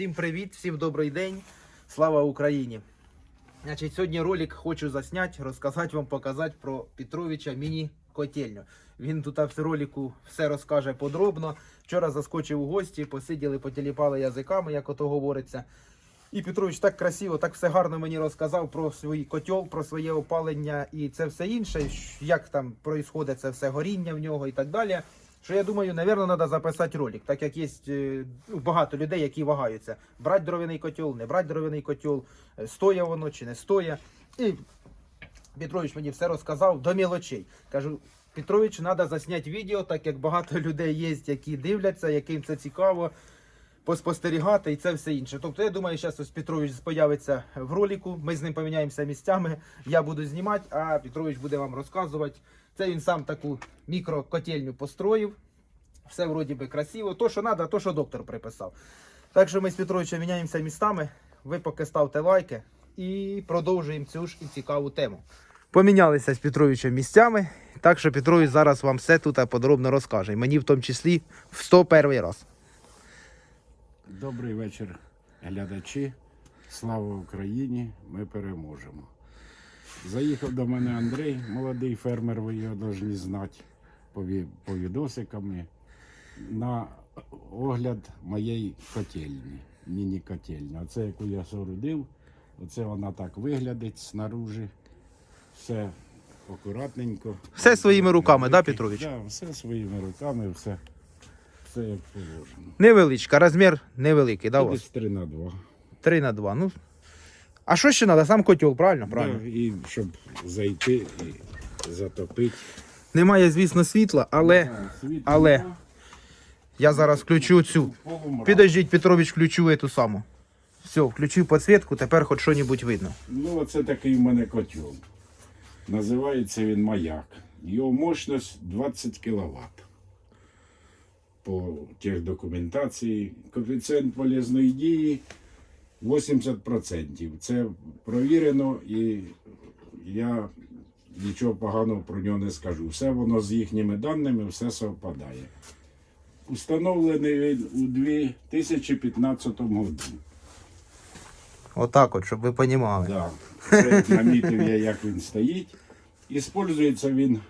Всім привіт, всім добрий день. Слава Україні. Значить, сьогодні ролик хочу засняти, розказати вам, показати про Петровича міні-котельню. Він тут в ролику все розкаже подробно. Вчора заскочив у гості, посиділи, потіліпали язиками, як ото говориться. І Петрович так красиво, так все гарно мені розказав про свій котел, про своє опалення і це все інше, як там проїсходить це все горіння в нього і так далі. Що я думаю, напевно, треба записати ролик, так як є е, ну, багато людей, які вагаються. Брати дровяний котел, не брати дровяний котел, е, стоя воно чи не стоя. І Петрович мені все розказав до мілочей. Кажу, Петрович, треба засняти відео, так як багато людей є, які дивляться, яким це цікаво, поспостерігати і це все інше. Тобто, я думаю, зараз Петрович з'явиться в ролику, ми з ним поміняємося місцями, я буду знімати, а Петрович буде вам розказувати. Це він сам таку мікрокотельню построїв. Все вроді би красиво. То, що треба, то, що доктор приписав. Так що ми з Петровичем міняємося містами. Ви поки ставте лайки і продовжуємо цю ж і цікаву тему. Помінялися з Петровичем місцями, так що Петрович зараз вам все тут подробно розкаже. Мені в тому числі в 101 раз. Добрий вечір, глядачі. Слава Україні! Ми переможемо. Заїхав до мене Андрій, молодий фермер, ви його повинні знати по, ві- відосикам, на огляд моєї котельні, міні-котельні. Оце, яку я соорудив, оце вона так виглядить снаружи. Все акуратненько. Все своїми руками, да, Петрович? Так, все своїми руками, все, все як положено. Невеличка, розмір невеликий, да, у вас? 3 на 2. 3 на 2. Ну. А що ще треба? Сам котел, правильно? Правильно. Да, і щоб зайти і затопити. Немає, звісно, світла, але світла але- я зараз включу цю. Підождіть, Петрович, включу эту саму. Все, включив підсвітку, тепер хоч що-небудь видно. Ну, оце такий в мене котел. Називається він маяк. Його мощність 20 кВт. По техдокументації. Коефіцієнт полезної дії 80%. Це провірено і я нічого поганого про нього не скажу. Все воно з їхніми даними, все совпадає. Установлений він у 2015 році. Отак от, щоб ви розуміли. Да. Це намітив я, як він стоїть. Іспользується він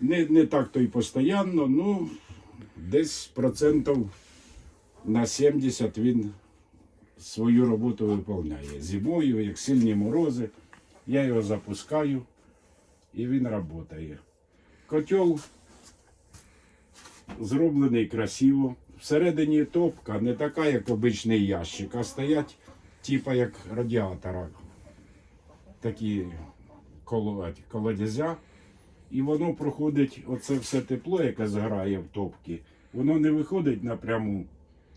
не, не так то й постійно, ну десь процентів на 70 він свою роботу виконує. Зимою, як сильні морози, я його запускаю і він працює. Котел зроблений красиво. Всередині топка не така, як обичний ящик, а стоять типа як радіатора. Такі коло- колодязя. І воно проходить, оце все тепло, яке зграє в топці, воно не виходить напряму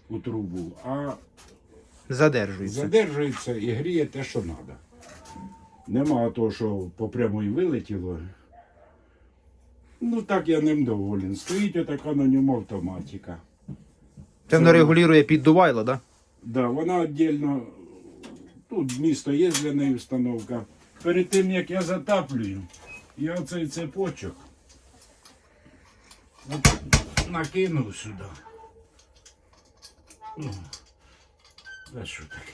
у трубу, а Задержується. задержується і гріє те, що треба. Нема того, що по прямой вилетіло. Ну так я ним доволен. Стоїть отака на ньому автоматика. Це воно регулює піддувайло, да? Да, вона віддільно. Тут місто є для неї установка. Перед тим як я затаплюю, я оцей цепочок от накинув сюди. Це що таке?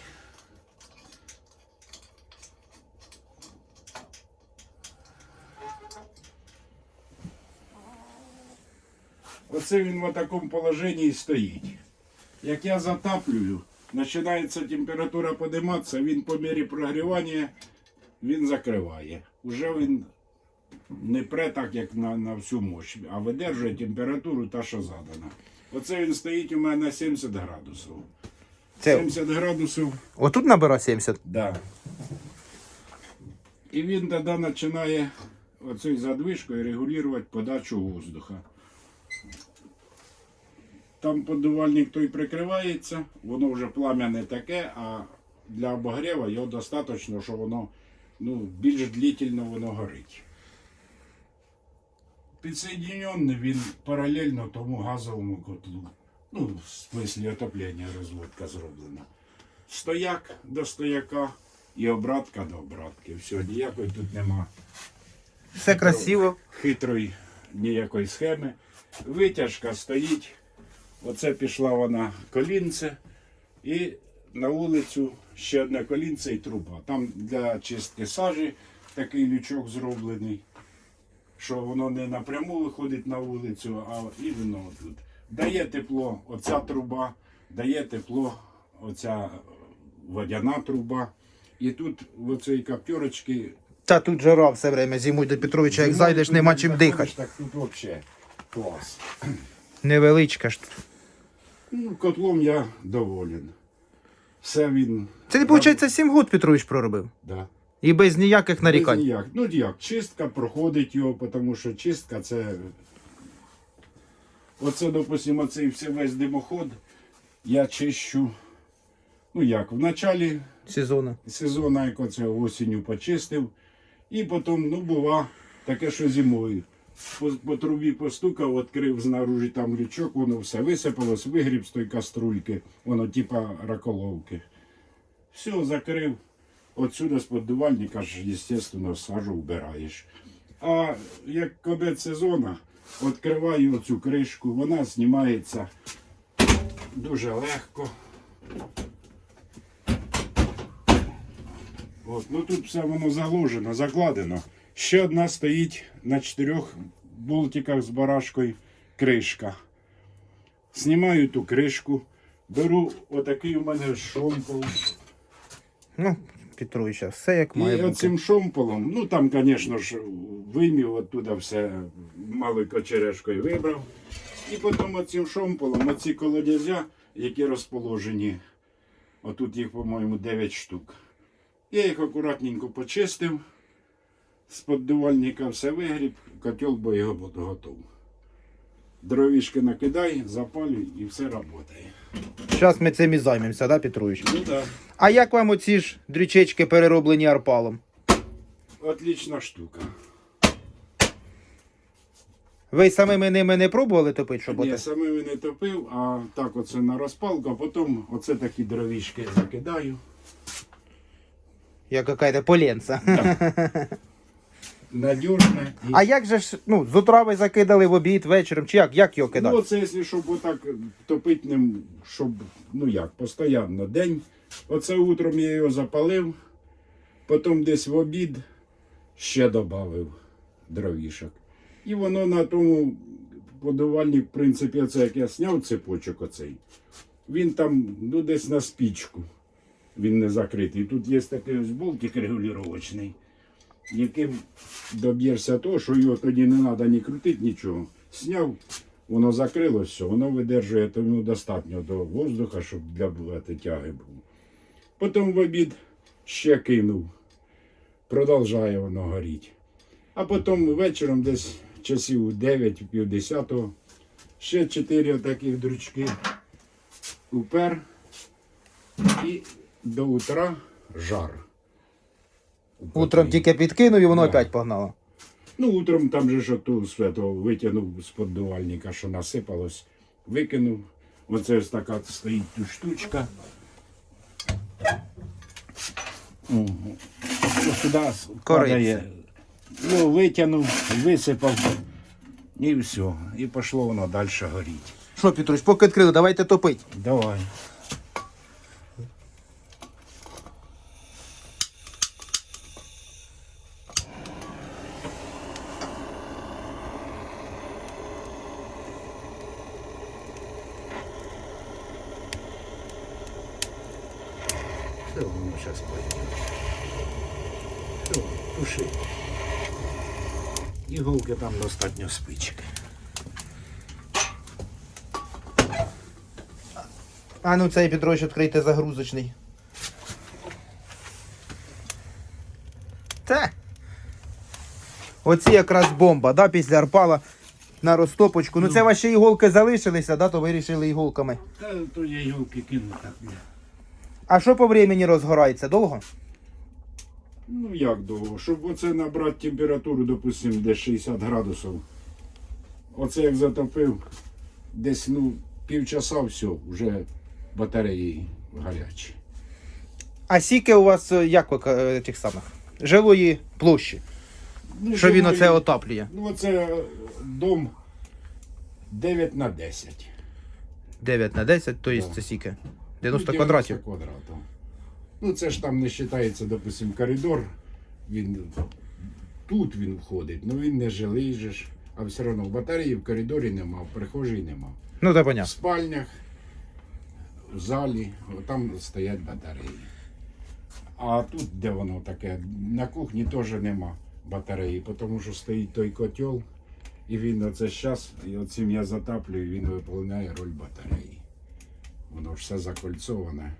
Оце він в такому положенні і стоїть. Як я затаплюю, починається температура подиматися, він по мірі прогрівання він закриває. Уже він не пре так, як на, на всю мощь, а видержує температуру та, що задана. Оце він стоїть у мене на 70 градусів. Це 70 градусів, отут набира 70. да. І він тоді починає оцею задвижкою регулювати подачу воздуха. Там подувальник той прикривається, воно вже плам'я не таке, а для обогріву його достатньо, що воно ну, більш длительно воно горить. Підсоєднений він паралельно тому газовому котлу. Ну, в смислі отоплення розводка зроблена. Стояк до стояка і обратка до обратки. Все, ніякої тут нема Все красиво. хитрої ніякої схеми. Витяжка стоїть. Оце пішла вона колінце. І на вулицю ще одне колінце і труба. Там для чистки сажі такий лючок зроблений, що воно не напряму виходить на вулицю, а іменно тут. Дає тепло оця труба, дає тепло оця водяна труба. І тут в оцій каптерочці Та тут жара все время зимуй до Петровича, як зайдеш, нема чим дихати. Так тут взагалі клас. Невеличка ж. Ну, котлом я доволен. Все він. Це ти, виходить, 7 год Петрович проробив. Да. І без ніяких Без ніяк. Ну як, чистка проходить його, тому що чистка це. Оце, допустимо, все весь димоход я чищу. Ну як, в началі Сезону. сезону, як оце осінню почистив. І потім, ну, бува, таке, що зимою. По, по трубі постукав, відкрив знаружі там лючок, воно все висипалось, вигріб з тої каструльки, воно типа раколовки. Все, закрив. Отсюди з поддувальника ж, звісно, сажу вбираєш. А як кобець сезона, відкриваю оцю кришку, вона знімається дуже легко. От, ну тут все воно заложено, закладено. Ще одна стоїть на чотирьох болтиках з барашкою кришка. Знімаю ту кришку, беру отакий у мене шомпол. Ну, Петрович, все як має І бути. оцим шомполом, ну там, звісно ж, вимів оттуда все малою кочерешкою вибрав. І потім оцим шомполом, оці колодязя, які розположені, отут їх, по-моєму, 9 штук. Я їх акуратненько почистив, з поддувальника все вигріб, котел бо його буде готов. Дровішки накидай, запалюй і все працює. Зараз ми цим і займемося, да, Петрович? Ну так, А як вам оці ж дрючечки перероблені арпалом? отлічна штука. Ви самими ними не пробували топити, щоб Ні, самими не топив, а так оце на розпалку, а потім оце такі дровішки закидаю. Як якась поленца. Надіжне. І... А як же ж, ну, з утра ви закидали в обід вечором, чи як? Як його Ну, кидати? оце, якщо щоб отак топити ним, щоб, ну як, постійно день. Оце утром я його запалив, потім десь в обід ще додав дровішок. І воно на тому подувальні, в принципі, оце як я зняв цепочок оцей, він там ну, десь на спічку. Він не закритий. Тут є такий ось болтик регулювачний, яким доб'єшся того, що його тоді не треба ні крутити, нічого. Сняв, воно закрилось, все, воно видержує тому достатньо до воздуха, щоб для бувати тяги було. Потім в обід ще кинув. Продовжує воно горіти. А потім вечором десь часів 9 пів десятого ще чотири таких дручки упер і до утра жар. Утром тільки підкинув і воно Да. опять погнало. Ну, утром там же ж ту свято витягнув з поддувальника, що насипалось, викинув. Оце ось така стоїть штучка. Ось Сюди падає. Ну, витягнув, висипав. І все. І пішло воно далі горіти. Що, Петрович, поки відкрили, давайте топити. Давай. Пойде. Все, туши. Іголки там достатньо спички. А ну цей Петрович відкрийте загрузочний. Те. Оці якраз бомба, да, після арпала на розтопочку. Ну це ваші іголки залишилися, да, то вирішили іголками. Та то я іголки кину так. А що по времени розгорається? Довго? Ну як довго? Щоб оце набрати температуру, допустимо, десь 60 градусів. Оце як затопив, десь ну, півчаса все, вже батареї гарячі. А скільки у вас е, як ви, е, тих самих? Жилої площі, Ну, що він оце отаплює? Ну оце е, дом 9 на 10. 9 на 10, то є Да. це скільки? 90 Ну, квадратів. квадратів. Ну, це ж там не вважається, допустим, коридор. Він тут він входить, ну він не жилий же ж. А все одно в батареї в коридорі нема, в прихожій нема. Ну, так В спальнях, в залі, там стоять батареї. А тут, де воно таке, на кухні теж нема батареї, тому що стоїть той котел, і він оце зараз, і оцим я затаплюю, він виконує роль батареї. Воно ж все закольцоване.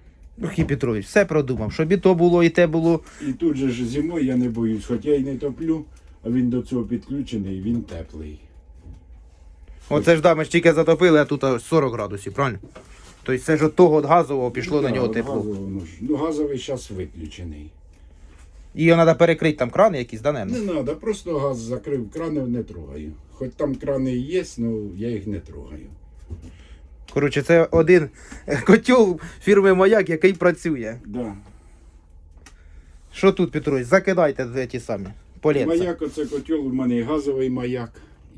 Ох, і Петрович, все продумав, щоб і то було, і те було. І тут же ж зимою я не боюсь, хоч я й не топлю, а він до цього підключений, він теплий. Оце ж да, ми ж тільки затопили, а тут аж 40 градусів, правильно? Тобто це ж от того от газового пішло на Ну, нього от тепло. газовий воно ж- Ну, газовий зараз виключений. І його треба перекрити там крани якісь, да, наверно? Не треба, просто газ закрив, крани не трогаю. Хоч там крани і є, ну я їх не трогаю. Коротше, це один котел фірми Маяк, який працює. Да. Що тут, Петрович, закидайте ті самі. Полінця. Маяк, оце котел, у мене і газовий маяк,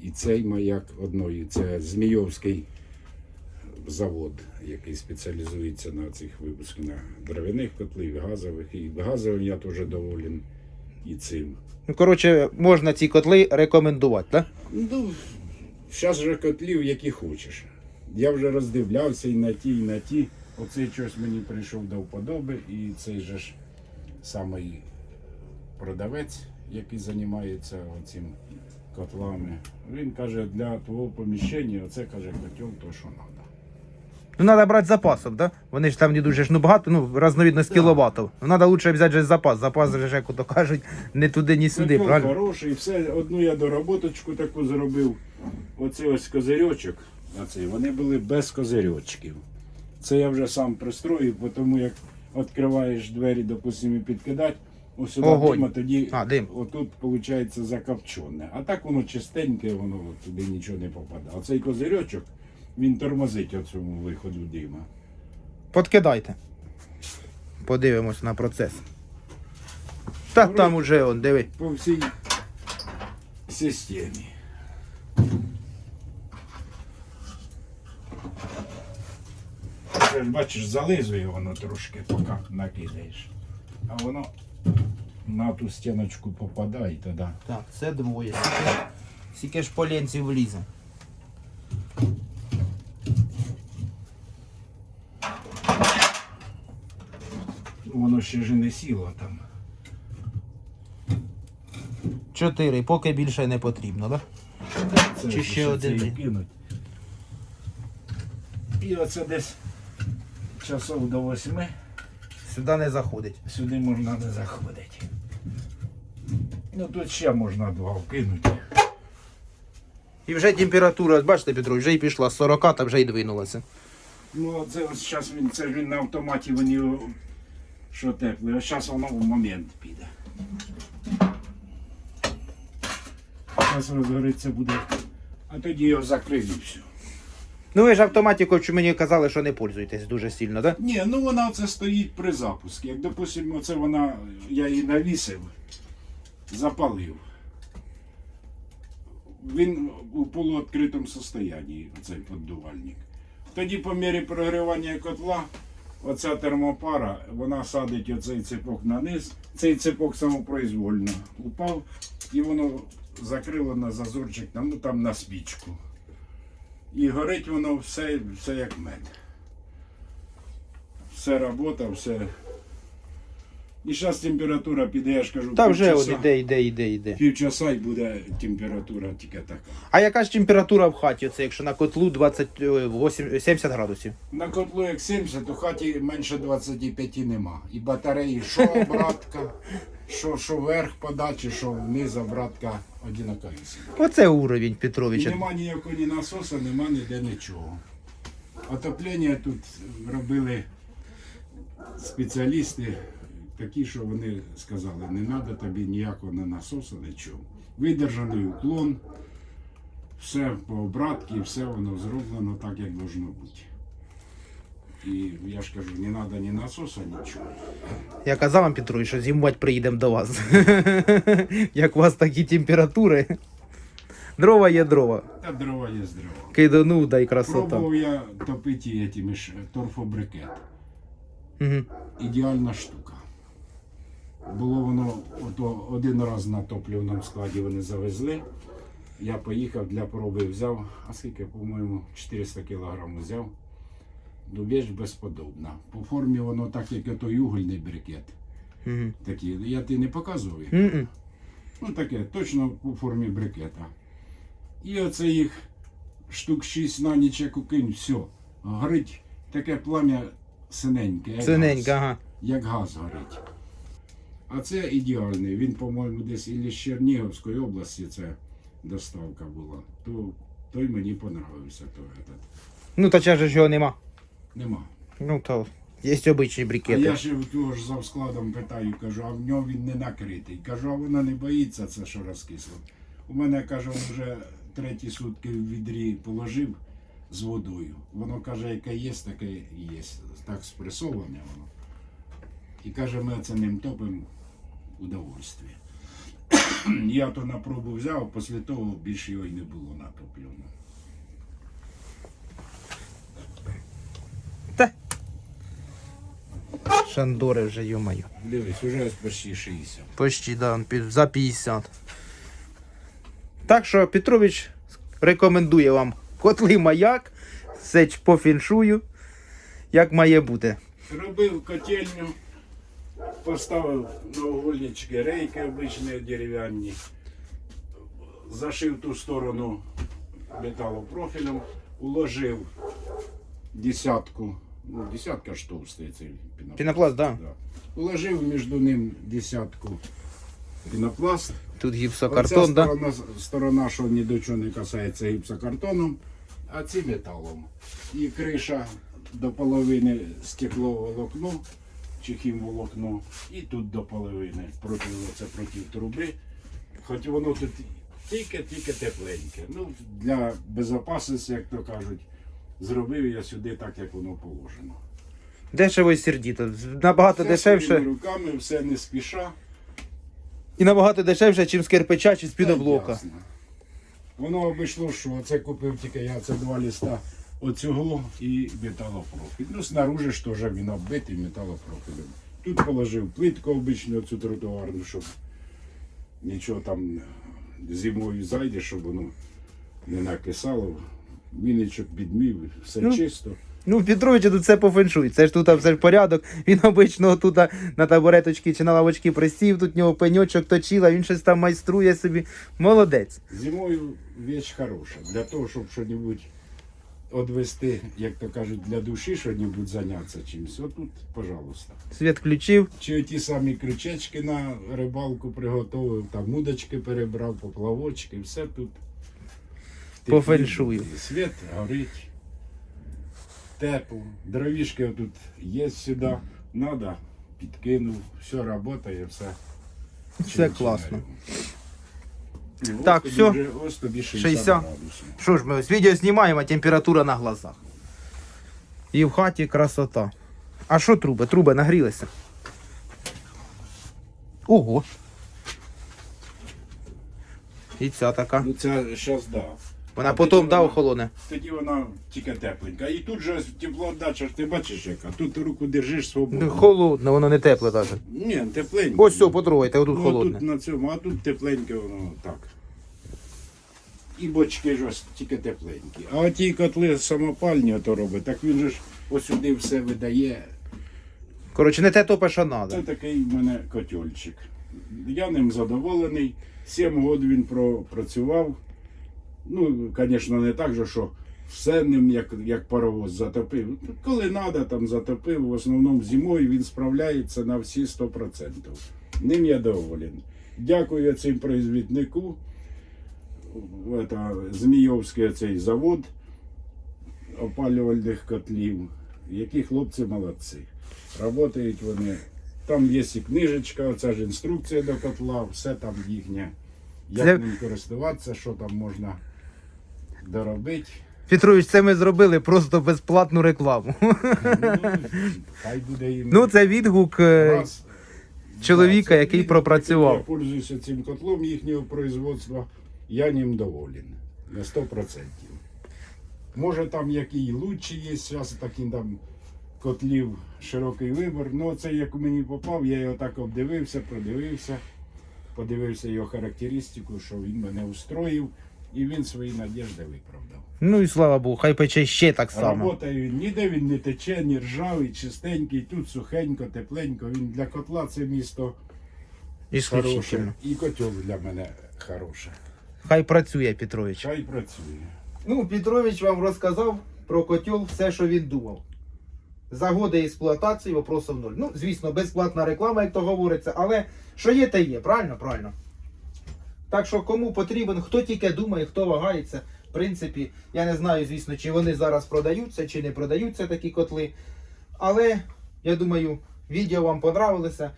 і цей маяк одної. Це Змійовський завод, який спеціалізується на цих випусках на дровяних котлів, газових. І газовим я теж доволен і цим. Ну, коротше, можна ці котли рекомендувати, так? Ну, зараз же котлів, які хочеш. Я вже роздивлявся і на ті, і на ті. Оцей щось мені прийшов до вподоби, і цей же ж самий продавець, який займається цим котлами. Він каже, для твого поміщення, оце каже котел, то що треба. Ну, треба брати запасом, да? Вони ж там не дуже ж ну багато, ну, разновидність кіловатів. Ну, треба лучше взяти же запас. Запас же, як то кажуть, не туди, ні сюди, правильно? хороший, все, одну я дороботочку таку зробив. Оце ось козирьочок, вони були без козирьочків. Це я вже сам пристроїв, бо тому як відкриваєш двері, допустимо, і підкидати, ось сюди дима, тоді А, дим. отут виходить закопчене. А так воно чистеньке, воно туди нічого не попадає. Оцей козирьочок, він тормозить оцьому виходу дима. Подкидайте. Подивимось на процес. Та там уже он, диви. По всій системі. Це ж бачиш, зализує воно трошки, поки накидаєш. А воно на ту стіночку попадає тоді. Так, це двоє. Скільки, ж поленців влізе. Воно ще ж не сіло там. Чотири, поки більше не потрібно, так? Це Чи ще один це і. І оце десь часов до восьми Сюди не заходить. сюди можна не заходити. Ну тут ще можна два вкинути. І вже температура, бачите, Петро, вже й пішла з 40, та вже й двинулася. Ну, це ось зараз він, це він на автоматі його, що теплий, а зараз воно в момент піде. Зараз розгориться буде, а тоді його закрию і все. Ну ви ж автоматикою чи мені казали, що не пользуєтесь дуже сильно, так? Ні, ну вона це стоїть при запуску. Як, допустимо, це вона, я її навісив, запалив. Він у полуоткритому состоянні, цей поддувальник. Тоді по мірі прогрівання котла, оця термопара, вона садить оцей цепок на низ. Цей цепок самопроизвольно упав і воно закрило на зазорчик, ну там на спічку. І горить воно все, все як мед. Все робота, все. І зараз температура піде, я ж кажу, Та вже от півчаса. іде, іде, іде, іде. Півчаса і буде температура тільки така. А яка ж температура в хаті, оце, якщо на котлу 28, 70 градусів? На котлу як 70, то в хаті менше 25 нема. І батареї, що обратка, що, що вверх подачі, що вниз обратка одинакові. Оце уровень І Петровича. нема ніякого ні насоса, нема ніде нічого. Отоплення тут робили спеціалісти, такі, що вони сказали, не треба тобі ніякого не насосу, нічого. Видержаний уклон, все по обратці, все воно зроблено так, як должно бути. І я ж кажу, не треба ні насоса, нічого. Я казав вам, Петрович, що зимувати приїдемо до вас. Як у вас такі температури. Дрова є дрова. Та дрова є дрова. Киданув, дай красота. Пробував я топити торфобрикет. Угу. ідеальна штука. Було воно ото один раз на топливному складі вони завезли. Я поїхав для проби взяв, а скільки, по-моєму, 400 кг взяв. Дубеч безподобна. По формі воно так, як той угольний брикет. Угу. Такі. Я ти не показував їх? Угу. Ну таке, точно по формі брикета. І оце їх штук 6 на ніч як укинь, все. Горить таке плам'я синеньке. як газ. ага. Як газ горить. А це ідеальний. Він, по-моєму, десь ілі з Чернігівської області це доставка була. То той мені понравився. То этот. Ну, то чаже ж його нема. Нема. Ну, то є обичні А я ще того ж завскладом питаю, кажу, а в нього він не накритий. Кажу, а вона не боїться це, що розкисло. У мене, каже, він вже треті сутки в відрі положив з водою. Воно каже, яке є, таке і є. Так спресоване воно. І каже, ми це ним топимо удовольствие. Я то на пробу взяв, після того більше його й не було натоплено. Шандори вже, йомаю. Дивись, уже ось почти 60. Почти, да, під- за 50. Так що Петрович рекомендує вам котли маяк, все ч- по фіншую, як має бути. Робив котельню, поставив на угольнички рейки обичні дерев'яні, зашив ту сторону металопрофілем, уложив десятку, ну десятка ж товстий цей пінопласт. Пінопласт, да. Уложив між ним десятку пінопласт. Тут гіпсокартон, да? сторона, сторона, що ні до чого не касається гіпсокартоном, а ці металом. І криша до половини стекловолокно чи хімволокно, і тут до половини проти, це проти труби. Хоч воно тут тільки-тільки тепленьке. Ну, для безпечності, як то кажуть, зробив я сюди так, як воно положено. Дешево і сердіто. Набагато Все дешевше. руками, все не спіша. І набагато дешевше, ніж з кирпича чи з піноблока. Воно обійшло, що оце купив тільки я, це два листа оцього і металопрофіль. Ну, снаружи ж теж він оббитий металопрофілем. Тут положив плитку обичну, цю тротуарну, щоб нічого там зимою зайде, щоб воно не накисало. Віничок підмів, все Ну, чисто. Ну, в тут все по феншуй. Це ж тут все ж порядок. Він обично тут на табуреточки чи на лавочки присів, тут в нього пеньочок точила, він щось там майструє собі. Молодець. Зимою віч хороша. Для того, щоб щось одвести, як то кажуть, для душі щось зайнятися чимось. Отут, пожалуйста. Світ включив. Чи ті самі крючечки на рибалку приготував, там удочки перебрав, поплавочки, все тут. По Теплі Світ горить, тепло. Дровішки тут є сюди, надо, підкинув, все працює, все. Все класно. Так, ось тобі вже- Ось тобі 60, 60. градусів. Що ж, ми ось відео знімаємо, а температура на глазах. І в хаті красота. А що труби? Труби нагрілися. Ого. І ця така. Ну це зараз да. Вона А потім да охолоне. Тоді вона тільки тепленька. І тут же теплоотдача, ж ти бачиш яка. Тут руку держиш свободно. Ну, Холодне, воно не тепле навіть. Ні, тепленьке. Ось все, потрогайте, отут ну, холодне. Тут на цьому, а тут тепленьке воно так. І бочки ж ось тільки тепленькі. А оті котли самопальні ото робить, так він же ж ось сюди все видає. Коротше, не те топе, що треба. Це такий в мене котельчик. Я ним задоволений. Сім років він пропрацював. Ну, звісно, не так же, що все ним як, як паровоз затопив. Коли треба, там затопив. В основному зимою він справляється на всі 100%. Ним я доволен. Дякую цим произвіднику. Змійовський цей завод опалювальних котлів. Які хлопці молодці. Работають вони. Там є і книжечка, оця ж інструкція до котла, все там їхнє. Як Це- ним користуватися, що там можна доробити. Петрович, це ми зробили просто безплатну рекламу. Ну, хай буде їм. Ну, це відгук е, раз. чоловіка, це який відгук, пропрацював. Я пользуюся цим котлом їхнього производства. Я ним доволен. На 100%. Може там який лучший є, зараз такі там котлів широкий вибір. Ну, це як мені попав, я його так обдивився, продивився, подивився його характеристику, що він мене устроїв, і він свої надіжди виправдав. Ну і слава Богу, хай пече ще так само. Работає він, ніде він не тече, ні ржавий, чистенький, тут сухенько, тепленько. Він для котла це місто хороше. І котел для мене хороше. Хай працює Петрович. Хай працює. Ну, Петрович вам розказав про котел все, що він думав. За годи експлуатації вопросов ноль. Ну, звісно, безплатна реклама, як то говориться, але що є, те є, правильно? Правильно. Так що кому потрібен, хто тільки думає, хто вагається. В принципі, я не знаю, звісно, чи вони зараз продаються, чи не продаються такі котли. Але я думаю, відео вам понравилося.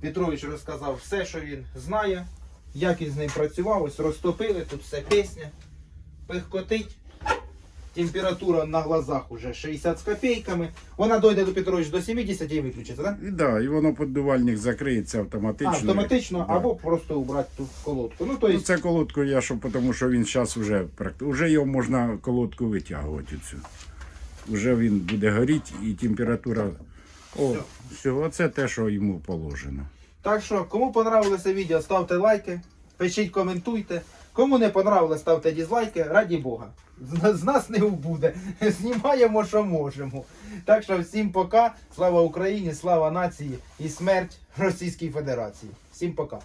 Петрович розказав все, що він знає, як він з ним працював. Ось розтопили, тут все пісня пихкотить. Температура на глазах уже 60 з копійками. Вона дойде до Петрович до 70 і виключиться, так? І да, і воно поддувальник закриється автоматично. А, автоматично, Да. або просто убрати ту колодку. Ну, то Ну, це колодку я що, тому що він зараз вже Уже його можна колодку витягувати цю. Уже він буде горіти і температура. О, Всьо. все, оце те, що йому положено. Так що, кому понравилося відео, ставте лайки, пишіть, коментуйте. Кому не понравилось, ставте дізлайки, раді Бога. З, нас не убуде. Знімаємо, що можемо. Так що всім пока. Слава Україні, слава нації і смерть Російській Федерації. Всім пока.